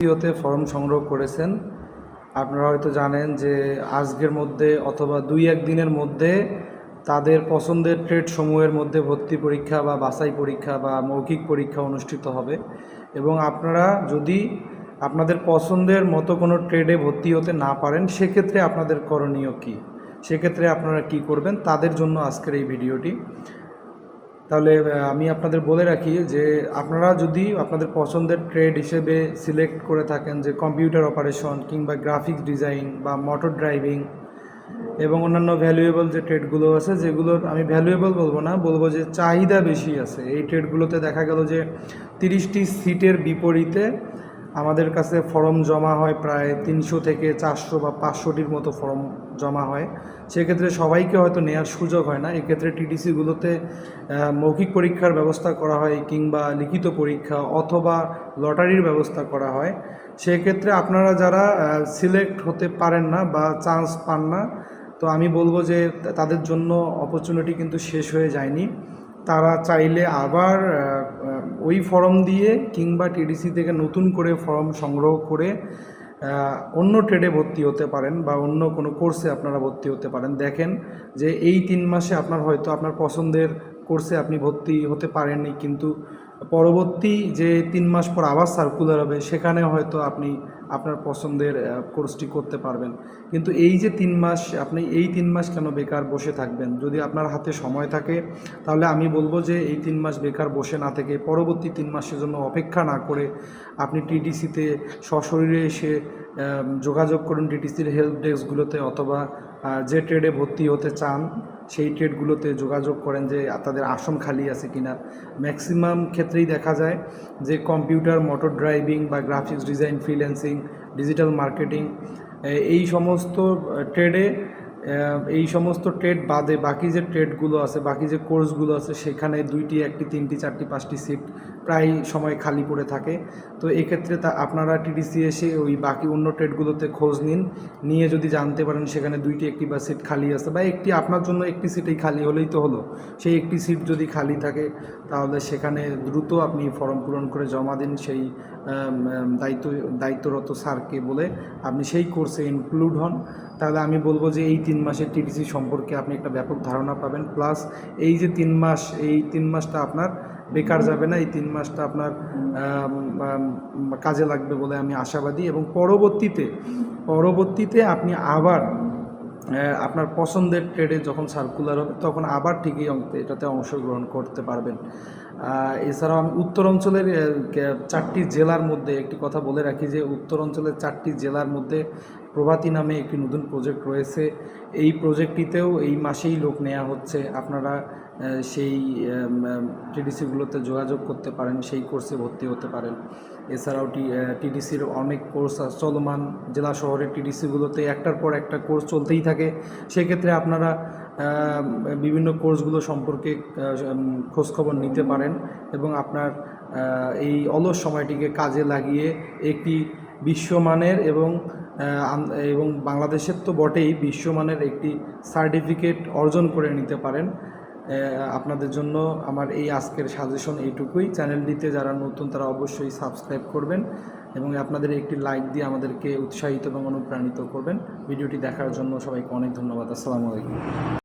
ভিডিওতে ফর্ম সংগ্রহ করেছেন। আপনারা হয়তো জানেন যে আজকের মধ্যে অথবা দুই এক দিনের মধ্যে তাদের পছন্দের ট্রেড সমূহের মধ্যে ভর্তি পরীক্ষা বা বাছাই পরীক্ষা বা মৌখিক পরীক্ষা অনুষ্ঠিত হবে। এবং আপনারা যদি আপনাদের পছন্দের মতো কোনো ট্রেডে ভর্তি হতে না পারেন, সেক্ষেত্রে আপনাদের করণীয় কী? সেক্ষেত্রে আপনারা কি করবেন? তাদের জন্য আজকের এই ভিডিওটি। তাহলে আমি আপনাদের বলে রাখি যে আপনারা যদি আপনাদের পছন্দের ট্রেড হিসেবে সিলেক্ট করে থাকেন যে কম্পিউটার অপারেশন কিংবা গ্রাফিক্স ডিজাইন বা মোটর ড্রাইভিং এবং অন্যান্য ভ্যালুয়েবল যে ট্রেডগুলো আছে, যেগুলোর আমি ভ্যালুয়েবল বলব না, বলব যে চাহিদা বেশি আছে। এই ট্রেডগুলোতে দেখা গেল যে তিরিশটি সিটের বিপরীতে আমাদের কাছে ফর্ম জমা হয় প্রায় তিনশো থেকে চারশো বা পাঁচশোটির মতো ফর্ম জমা হয়। সেক্ষেত্রে সবাইকে হয়তো নেওয়ার সুযোগ হয় না। এক্ষেত্রে টিডিসিগুলোতে মৌখিক পরীক্ষার ব্যবস্থা করা হয় কিংবা লিখিত পরীক্ষা অথবা লটারির ব্যবস্থা করা হয়। সেক্ষেত্রে আপনারা যারা সিলেক্ট হতে পারেন না বা চান্স পান না, তো আমি বলব যে তাদের জন্য অপরচুনিটি কিন্তু শেষ হয়ে যায়নি। তারা চাইলে আবার ওই ফর্ম দিয়ে কিংবা টিডিসি থেকে নতুন করে ফর্ম সংগ্রহ করে অন্য ট্রেডে ভর্তি হতে পারেন বা অন্য কোনো কোর্সে আপনারা ভর্তি হতে পারেন। দেখেন যে এই তিন মাসে আপনার হয়তো আপনার পছন্দের কোর্সে আপনি ভর্তি হতে পারেননি, কিন্তু পরবর্তী যে তিন মাস পর আবার সার্কুলার হবে, সেখানে হয়তো আপনি আপনার পছন্দের কোর্সটি করতে পারবেন। কিন্তু এই যে তিন মাস, আপনি এই তিন মাস কেন বেকার বসে থাকবেন? যদি আপনার হাতে সময় থাকে, তাহলে আমি বলব যে এই তিন মাস বেকার বসে না থেকে পরবর্তী তিন মাসের জন্য অপেক্ষা না করে আপনি টিটিসিতে সশরীরে এসে যোগাযোগ করুন টিটিসির হেল্প ডেস্কগুলোতে অথবা যে ট্রেডে ভর্তি হতে চান সেই ট্রেডগুলোতে যোগাযোগ করেন যে তাদের আসন খালি আছে কিনা। ম্যাক্সিমাম ক্ষেত্রেই দেখা যায় যে কম্পিউটার, মোটর ড্রাইভিং বা graphics design, freelancing, digital marketing এই সমস্ত ট্রেডে এই সমস্ত ট্রেড বাদে বাকি যে ট্রেডগুলো আছে, বাকি যে কোর্সগুলো আছে, সেখানে দুইটি, একটি, তিনটি, চারটি, পাঁচটি সিট প্রায় সময় খালি পড়ে থাকে। তো এক্ষেত্রে তা আপনারা টিডিসি এসে ওই বাকি অন্য ট্রেডগুলোতে খোঁজ নিন। নিয়ে যদি জানতে পারেন সেখানে দুইটি, একটি বা সিট খালি আছে বা একটি আপনার জন্য একটি সিটেই খালি হলেই তো হলো। সেই একটি সিট যদি খালি থাকে, তাহলে সেখানে দ্রুত আপনি ফর্ম পূরণ করে জমা দিন সেই দায়িত্ব, দায়িত্বরত স্যারকে বলে। আপনি সেই কোর্সে ইনক্লুড হন। তাহলে আমি বলব যে এই তিন মাসের টিডিসি সম্পর্কে আপনি একটা ব্যাপক ধারণা পাবেন। প্লাস এই যে তিন মাস, এই তিন মাসটা আপনার বেকার যাবে না, এই তিন মাসটা আপনার কাজে লাগবে বলে আমি আশাবাদী। এবং পরবর্তীতে পরবর্তীতে আপনি আবার আপনার পছন্দের ট্রেডে যখন সার্কুলার হবে, তখন আবার ঠিকই এটাতে অংশগ্রহণ করতে পারবেন। এছাড়াও আমি উত্তর অঞ্চলের চারটি জেলার মধ্যে একটি কথা বলে রাখি যে, উত্তর অঞ্চলের চারটি জেলার মধ্যে প্রভাতী নামে একটি নতুন প্রজেক্ট রয়েছে। এই প্রজেক্টটিতেও এই মাসেই লোক নেওয়া হচ্ছে। আপনারা সেই টিডিসিগুলোতে যোগাযোগ করতে পারেন, সেই কোর্সে ভর্তি হতে পারেন। এছাড়াও টি টিডিসির অনেক কোর্স চলমান জেলা শহরের টিডিসিগুলোতে একটার পর একটা কোর্স চলতেই থাকে। সেক্ষেত্রে আপনারা বিভিন্ন কোর্সগুলো সম্পর্কে খোঁজখবর নিতে পারেন এবং আপনার এই অলস সময়টিকে কাজে লাগিয়ে একটি বিশ্বমানের এবং এবং বাংলাদেশের তো বটেই বিশ্বমানের একটি সার্টিফিকেট অর্জন করে নিতে পারেন। আপনাদের জন্য আমার এই আজকের সাজেশন এইটুকুই। চ্যানেলটিতে যারা নতুন তারা অবশ্যই সাবস্ক্রাইব করবেন এবং আপনাদের একটি লাইক দিয়ে আমাদেরকে উৎসাহিত এবং অনুপ্রাণিত করবেন। ভিডিওটি দেখার জন্য সবাইকে অনেক ধন্যবাদ। আসসালামু আলাইকুম।